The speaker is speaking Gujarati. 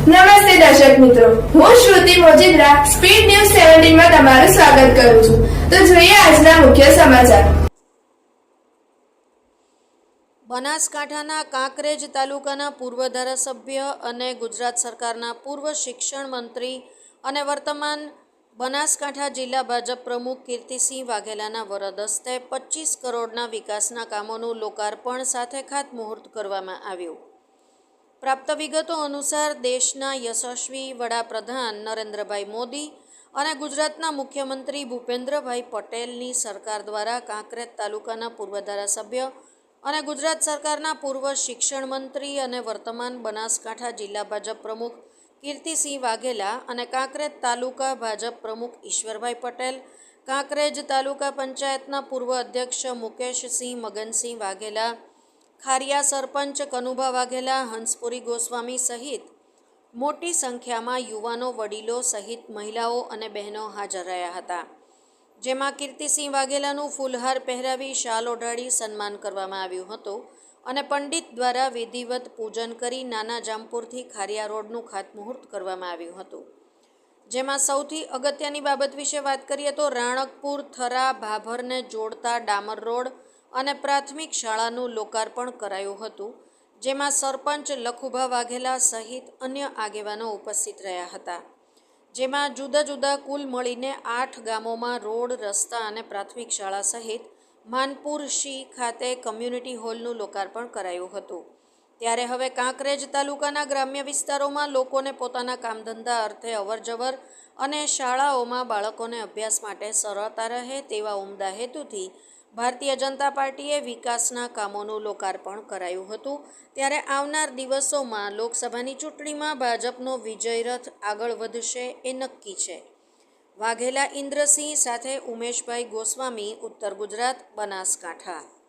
નમસ્તે દર્શક મિત્રો. હું શ્રુતિ મોજીદ્રા, સ્પીડ ન્યૂઝ સેવન્ટીનમાં તમારું સ્વાગત કરું છું. તો જોઈએ આજના મુખ્ય સમાચાર. બનાસકાંઠાના કાંકરેજ તાલુકાના પૂર્વ ધારાસભ્ય અને ગુજરાત સરકારના પૂર્વ શિક્ષણ મંત્રી અને વર્તમાન બનાસકાંઠા જિલ્લા ભાજપ પ્રમુખ કીર્તિસિંહ વાઘેલાના વરદ હસ્તે પચીસ કરોડના વિકાસના કામોનું લોકાર્પણ સાથે ખાતમુહૂર્ત કરવામાં આવ્યું. પ્રાપ્ત વિગતો અનુસાર દેશના યશસ્વી વડાપ્રધાન નરેન્દ્રભાઈ મોદી અને ગુજરાતના મુખ્યમંત્રી ભૂપેન્દ્રભાઈ પટેલની સરકાર દ્વારા કાંકરેજ તાલુકાના પૂર્વ ધારાસભ્ય અને ગુજરાત સરકારના પૂર્વ શિક્ષણ મંત્રી અને વર્તમાન બનાસકાંઠા જિલ્લા ભાજપ પ્રમુખ કીર્તિસિંહ વાઘેલા અને કાંકરેજ તાલુકા ભાજપ પ્રમુખ ઈશ્વરભાઈ પટેલ, કાંકરેજ તાલુકા પંચાયતના પૂર્વ અધ્યક્ષ મુકેશસિંહ મગનસિંહ વાઘેલા ખારિયા સરપંચ કનુભા વાઘેલા, હંસપુરી ગોસ્વામી સહિત મોટી સંખ્યામાં યુવાનો, વડીલો સહિત મહિલાઓ અને બહેનો હાજર રહ્યા હતા. જેમાં કીર્તિસિંહ વાઘેલાનું ફૂલહાર પહેરાવી શાલ ઓઢાડી સન્માન કરવામાં આવ્યું હતું અને પંડિત દ્વારા વિધિવત પૂજન કરી નાના જામપુરથી ખારિયા રોડનું ખાતમુહૂર્ત કરવામાં આવ્યું હતું. જેમાં સૌથી અગત્યની બાબત વિશે વાત કરીએ તો રાણકપુર થરા ભાભરને જોડતા ડામર રોડ અને પ્રાથમિક શાળાનું લોકાર્પણ કરાયું હતું, જેમાં સરપંચ લખુભા વાઘેલા સહિત અન્ય આગેવાનો ઉપસ્થિત રહ્યા હતા, જેમાં જુદા જુદા કુલ મળીને આઠ ગામોમાં રોડ, રસ્તા અને પ્રાથમિક શાળા સહિત માનપુર શી ખાતે કમ્યુનિટી હોલનું લોકાર્પણ કરાયું હતું. ત્યારે હવે કાંકરેજ તાલુકાના ગ્રામ્ય વિસ્તારોમાં લોકોને પોતાના કામધંધા અર્થે અવરજવર અને શાળાઓમાં બાળકોને અભ્યાસ માટે સરળતા રહે તેવા ઉમદા હેતુથી ભારતીય જનતા પાર્ટીએ વિકાસના કામોનું લોકાર્પણ કરાયું હતું. ત્યારે આવનાર દિવસોમાં લોકસભાની ચૂંટણીમાં ભાજપનો વિજય રથ આગળ વધશે એ નક્કી છે. વાઘેલા ઇન્દ્રસિંહ સાથે ઉમેશભાઈ ગોસ્વામી, ઉત્તર ગુજરાત, બનાસકાંઠા.